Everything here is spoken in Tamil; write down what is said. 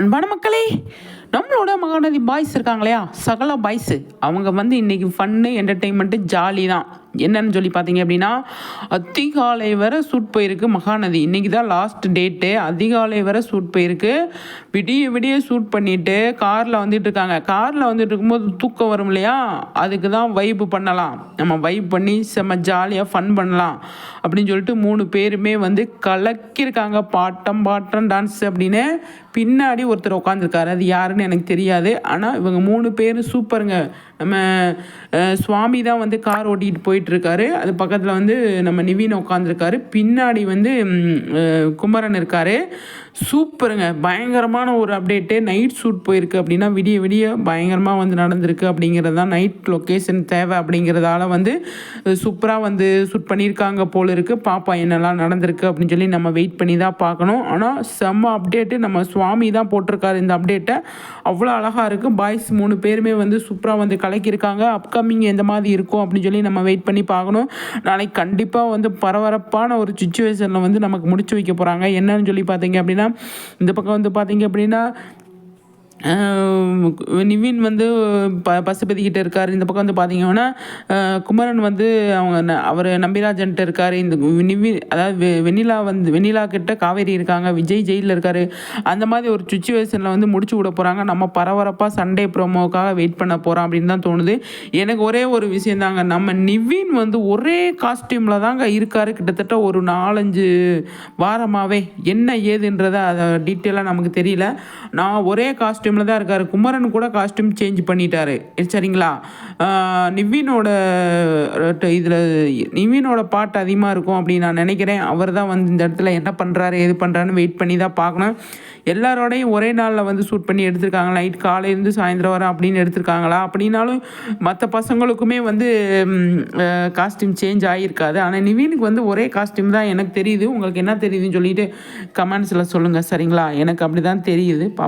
அன்பான மக்களே நம்மளோட மகாநதி பாய்ஸ் இருக்காங்க இல்லையா சகல பாய்ஸு அவங்க வந்து இன்னைக்கு ஃபன்னு என்டர்டெயின்மெண்ட்டு ஜாலி தான் என்னன்னு சொல்லி பார்த்தீங்க அப்படின்னா அதிகாலை வரை சூட் போயிருக்கு மகாநதி. இன்றைக்கி தான் லாஸ்ட் டேட்டு அதிகாலை வரை சூட் போயிருக்கு. விடிய விடிய சூட் பண்ணிட்டு காரில் வந்துட்டு இருக்காங்க. காரில் வந்துட்டு இருக்கும்போது தூக்கம் வரும் இல்லையா? அதுக்கு தான் வைப்பு பண்ணலாம். நம்ம வைப் பண்ணி செம்ம ஜாலியாக ஃபன் பண்ணலாம். அப்படின்னு சொல்லிட்டு மூணு பேருமே வந்து கலக்கியிருக்காங்க. பாட்டம் பாட்டம் டான்ஸ் அப்படின்னு பின்னாடி ஒருத்தர் உட்காந்துருக்காரு அது யாருன்னு எனக்கு தெரியாது. ஆனால் இவங்க மூணு பேரும் சூப்பருங்க. நம்ம சுவாமி தான் வந்து கார் ஓட்டிகிட்டு போயிட்டுருக்காரு. அது பக்கத்தில் வந்து நம்ம நிவீன் உட்காந்துருக்காரு பின்னாடி வந்து குமரன் இருக்கார். சூப்பருங்க. பயங்கரமான ஒரு அப்டேட்டு. நைட் ஷூட் போயிருக்கு அப்படின்னா விடிய விடிய பயங்கரமாக வந்து நடந்திருக்கு அப்படிங்கிறது தான் நைட் லொக்கேஷன் தேவை அப்படிங்கிறதால வந்து சூப்பராக வந்து ஷூட் பண்ணியிருக்காங்க போல் இருக்குது பாப்பா என்னெல்லாம் நடந்திருக்கு அப்படின்னு சொல்லி நம்ம வெயிட் பண்ணி தான் பார்க்கணும் ஆனால் செம்ம அப்டேட்டு. நம்ம சுவாமி தான் போட்டிருக்காரு இந்த அப்டேட்டை. அவ்வளோ அழகாக இருக்குது பாய்ஸ் மூணு பேருமே வந்து சூப்பராக வந்து கலக்கியிருக்காங்க. அப்கமிங் எந்த மாதிரி இருக்கும் அப்படின்னு சொல்லி நம்ம வெயிட் பண்ணி பார்க்கணும். நாளைக்கு கண்டிப்பாக வந்து பரபரப்பான ஒரு சுச்சுவேஷனில் வந்து நமக்கு முடிச்சு வைக்க போகிறாங்க என்னன்னு சொல்லி பார்த்தீங்க அப்படின்னா இந்த பக்கம் வந்து பார்த்தீங்க அப்படின்னா நிவின் வந்து ப பசுபதிக்கிட்ட இருக்கார். இந்த பக்கம் வந்து பார்த்தீங்கன்னா குமரன் வந்து அவங்க ந- அவர் நம்பிராஜன்ட்ட இருக்கார். இந்த நிவின் அதாவது வெண்ணிலா வந்து வெண்ணிலா கிட்ட காவேரி இருக்காங்க. விஜய் ஜெயிலில் இருக்கார். அந்த மாதிரி ஒரு சுச்சுவேஷனில் வந்து முடிச்சு விட போகிறாங்க நம்ம பரபரப்பாக சண்டே ப்ரோமோக்காக வெயிட் பண்ண போகிறோம் அப்படின்னு தான் தோணுது. எனக்கு ஒரே ஒரு விஷயம் தாங்க. நம்ம நிவின் வந்து ஒரே காஸ்டியூமில் தாங்க இருக்கார். கிட்டத்தட்ட ஒரு நாலஞ்சு வாரமாகவே என்ன ஏதுன்றதை அதை டீட்டெயிலாக நமக்கு தெரியல. நான் ஒரே காஸ்டியூமில் தான் இருக்கார். குமரன் கூட காஸ்டியூம் சேஞ்ச் பண்ணிட்டாரு. சரிங்களா? நிவினோட இதில் நிவினோட பாட்டு அதிகமாக இருக்கும் அப்படின்னு நான் நினைக்கிறேன். அவர் தான் வந்து இந்த இடத்துல என்ன பண்ணுறாரு எது பண்ணுறான்னு வெயிட் பண்ணி தான் பார்க்கணும். எல்லாரோடையும் ஒரே நாளில் வந்து ஷூட் பண்ணி எடுத்திருக்காங்க. நைட் காலையிலேருந்து சாயந்தரம் வர அப்படின்னு எடுத்திருக்காங்களா? அப்படின்னாலும் மற்ற பசங்களுக்குமே வந்து காஸ்டியூம் சேஞ்ச் ஆகியிருக்காது ஆனால் நிவினுக்கு வந்து ஒரே காஸ்டியூம் தான் எனக்கு தெரியுது. உங்களுக்கு என்ன தெரியுதுன்னு சொல்லிட்டு கமெண்ட்ஸில் சொல்லுங்கள் சரிங்களா? எனக்கு அப்படி தான் தெரியுது. பா